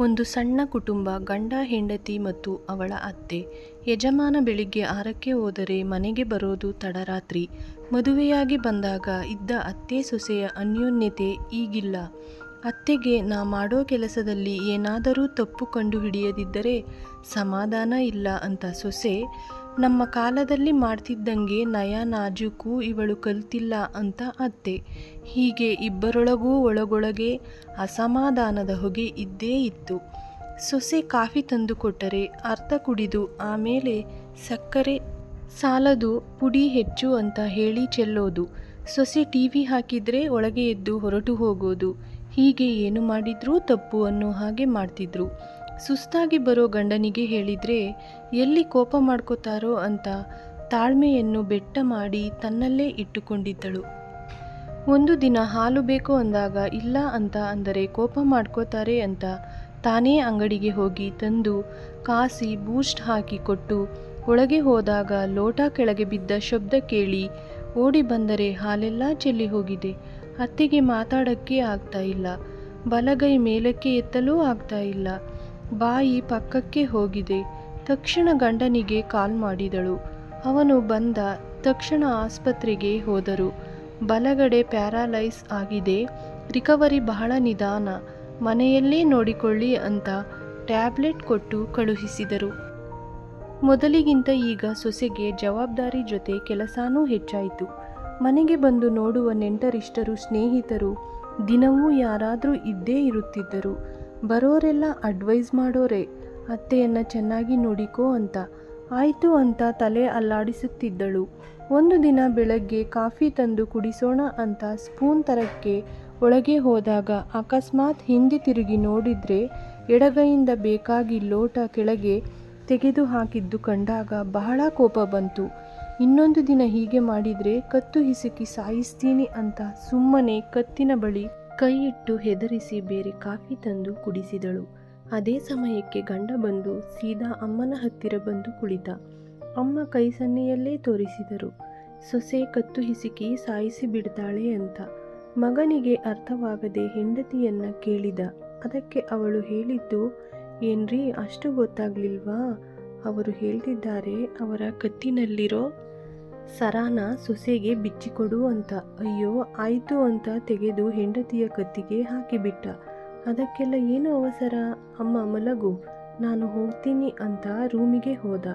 ಒಂದು ಸಣ್ಣ ಕುಟುಂಬ ಗಂಡ, ಹೆಂಡತಿ ಮತ್ತು ಅವಳ ಅತ್ತೆ. ಯಜಮಾನ ಬೆಳಿಗ್ಗೆ ಆರಕ್ಕೆ ಹೋದರೆ ಮನೆಗೆ ಬರೋದು ತಡರಾತ್ರಿ. ಮದುವೆಯಾಗಿ ಬಂದಾಗ ಇದ್ದ ಅತ್ತೆ ಸೊಸೆಯ ಅನ್ಯೋನ್ಯತೆ ಈಗಿಲ್ಲ. ಅತ್ತೆಗೆ ನಾ ಮಾಡೋ ಕೆಲಸದಲ್ಲಿ ಏನಾದರೂ ತಪ್ಪು ಕಂಡು ಹಿಡಿಯದಿದ್ದರೆ ಸಮಾಧಾನ ಇಲ್ಲ ಅಂತ ಸೊಸೆ, ನಮ್ಮ ಕಾಲದಲ್ಲಿ ಮಾಡ್ತಿದ್ದಂಗೆ ನಯ ನಾಜೂಕು ಇವಳು ಕಲ್ತಿಲ್ಲ ಅಂತ ಅತ್ತೆ. ಹೀಗೆ ಇಬ್ಬರೊಳಗೂ ಒಳಗೊಳಗೆ ಅಸಮಾಧಾನದ ಹೊಗೆ ಇದ್ದೇ ಇತ್ತು. ಸೊಸೆ ಕಾಫಿ ತಂದು ಕೊಟ್ಟರೆ ಕುಡಿದು ಆಮೇಲೆ ಸಕ್ಕರೆ ಸಾಲದು ಪುಡಿ ಹೆಚ್ಚು ಅಂತ ಹೇಳಿ ಚೆಲ್ಲೋದು. ಸೊಸೆ ಟಿ ವಿ ಹಾಕಿದ್ರೆ ಒಳಗೆ ಎದ್ದು ಹೊರಟು ಹೋಗೋದು. ಹೀಗೆ ಏನು ಮಾಡಿದ್ರೂ ತಪ್ಪು ಅನ್ನೋ ಹಾಗೆ ಮಾಡ್ತಿದ್ರು. ಸುಸ್ತಾಗಿ ಬರೋ ಗಂಡನಿಗೆ ಹೇಳಿದ್ರೆ, ಎಲ್ಲಿ ಕೋಪ ಮಾಡ್ಕೋತಾರೋ ಅಂತ ತಾಳ್ಮೆಯನ್ನು ಬೆಟ್ಟ ಮಾಡಿ ತನ್ನಲ್ಲೇ ಇಟ್ಟುಕೊಂಡಿದ್ದಳು. ಒಂದು ದಿನ ಹಾಲು ಬೇಕು ಅಂದಾಗ, ಇಲ್ಲ ಅಂತ ಅಂದರೆ ಕೋಪ ಮಾಡ್ಕೋತಾರೆ ಅಂತ ತಾನೇ ಅಂಗಡಿಗೆ ಹೋಗಿ ತಂದು ಕಾಸಿ ಬೂಸ್ಟ್ ಹಾಕಿ ಕೊಟ್ಟು, ಒಳಗೆ ಹೋದಾಗ ಲೋಟ ಕೆಳಗೆ ಬಿದ್ದ ಶಬ್ದ ಕೇಳಿ ಓಡಿ ಬಂದರೆ ಹಾಲೆಲ್ಲ ಚೆಲ್ಲಿ ಹೋಗಿದೆ. ಅತ್ತಿಗೆ ಮಾತಾಡಕ್ಕೆ ಆಗ್ತಾ ಇಲ್ಲ. ಬಲಗೈ ಮೇಲಕ್ಕೆ ಎತ್ತಲೂ ಆಗ್ತಾ ಇಲ್ಲ. ಬಾಯಿ ಪಕ್ಕಕ್ಕೆ ಹೋಗಿದೆ. ತಕ್ಷಣ ಗಂಡನಿಗೆ ಕಾಲ್ ಮಾಡಿದಳು. ಅವನು ಬಂದ ತಕ್ಷಣ ಆಸ್ಪತ್ರೆಗೆ ಹೋದರು. ಬಲಗಡೆ ಪ್ಯಾರಾಲೈಸ್ ಆಗಿದೆ. ರಿಕವರಿ ಬಹಳ ನಿಧಾನ. ಮನೆಯಲ್ಲೇ ನೋಡಿಕೊಳ್ಳಿ ಅಂತ ಟ್ಯಾಬ್ಲೆಟ್ ಕೊಟ್ಟು ಕಳುಹಿಸಿದರು. ಮೊದಲಿಗಿಂತ ಈಗ ಸೊಸೆಗೆ ಜವಾಬ್ದಾರಿ ಜೊತೆ ಕೆಲಸನೂ ಹೆಚ್ಚಾಯಿತು. ಮನೆಗೆ ಬಂದು ನೋಡುವ ನೆಂಟರಿಷ್ಟರು, ಸ್ನೇಹಿತರು ದಿನವೂ ಯಾರಾದರೂ ಇದ್ದೇ ಇರುತ್ತಿದ್ದರು. ಬರೋರೆಲ್ಲ ಅಡ್ವೈಸ್ ಮಾಡೋರೆ, ಅತ್ತೆಯನ್ನು ಚೆನ್ನಾಗಿ ನೋಡಿಕೋ ಅಂತ. ಆಯಿತು ಅಂತ ತಲೆ ಅಲ್ಲಾಡಿಸುತ್ತಿದ್ದಳು. ಒಂದು ದಿನ ಬೆಳಗ್ಗೆ ಕಾಫಿ ತಂದು ಕುಡಿಸೋಣ ಅಂತ ಸ್ಪೂನ್ ತರಕ್ಕೆ ಒಳಗೆ ಹೋದಾಗ ಅಕಸ್ಮಾತ್ ಹಿಂದೆ ತಿರುಗಿ ನೋಡಿದ್ರೆ ಎಡಗೈಯಿಂದ ಬೇಕಾಗಿ ಲೋಟ ಕೆಳಗೆ ತೆಗೆದು ಹಾಕಿದ್ದು ಕಂಡಾಗ ಬಹಳ ಕೋಪ ಬಂತು. ಇನ್ನೊಂದು ದಿನ ಹೀಗೆ ಮಾಡಿದರೆ ಕತ್ತು ಹಿಸುಕಿ ಸಾಯಿಸ್ತೀನಿ ಅಂತ ಸುಮ್ಮನೆ ಕತ್ತಿನ ಬಳಿ ಕೈಯಿಟ್ಟು ಹೆದರಿಸಿ ಬೇರೆ ಕಾಫಿ ತಂದು ಕುಡಿಸಿದಳು. ಅದೇ ಸಮಯಕ್ಕೆ ಗಂಡ ಬಂದು ಸೀದಾ ಅಮ್ಮನ ಹತ್ತಿರ ಬಂದು ಕುಳಿತ. ಅಮ್ಮ ಕೈ ಸನ್ನೆಯಲ್ಲೇ ತೋರಿಸಿದರು. ಸೊಸೆ ಕತ್ತು ಹಿಸುಕಿ ಸಾಯಿಸಿ ಬಿಡ್ತಾಳೆ ಅಂತ. ಮಗನಿಗೆ ಅರ್ಥವಾಗದೆ ಹೆಂಡತಿಯನ್ನ ಕೇಳಿದ. ಅದಕ್ಕೆ ಅವಳು ಹೇಳಿದ್ದು ಏನ್ರಿ, ಅಷ್ಟು ಗೊತ್ತಾಗ್ಲಿಲ್ವಾ? ಅವರು ಹೇಳ್ತಿದ್ದಾರೆ, ಅವರ ಕತ್ತಿನಲ್ಲಿರೋ ಸರಾನ ಸೊಸೆಗೆ ಬಿಚ್ಚಿಕೊಡು ಅಂತ. ಅಯ್ಯೋ, ಆಯಿತು ಅಂತ ತೆಗೆದು ಹೆಂಡತಿಯ ಕತ್ತಿಗೆ ಹಾಕಿಬಿಟ್ಟ. ಅದಕ್ಕೆಲ್ಲ ಏನು ಅವಸರ? ಅಮ್ಮ ಮಲಗು, ನಾನು ಹೋಗ್ತೀನಿ ಅಂತ ರೂಮಿಗೆ ಹೋದ.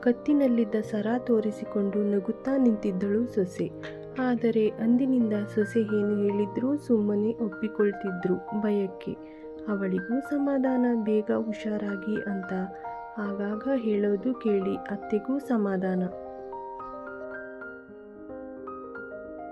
ಕತ್ತಿನಲ್ಲಿದ್ದ ಸರ ತೋರಿಸಿಕೊಂಡು ನಗುತ್ತಾ ನಿಂತಿದ್ದಳು ಸೊಸೆ. ಆದರೆ ಅಂದಿನಿಂದ ಸೊಸೆ ಏನು ಹೇಳಿದ್ರೂ ಸುಮ್ಮನೆ ಒಪ್ಪಿಕೊಳ್ತಿದ್ರು ಭಯಕ್ಕೆ. ಅವಳಿಗೂ ಸಮಾಧಾನ ಬೇಗ ಹುಷಾರಾಗಿ ಅಂತ ಆಗಾಗ ಹೇಳೋದು ಕೇಳಿ ಅತ್ತೆಗೂ ಸಮಾಧಾನ.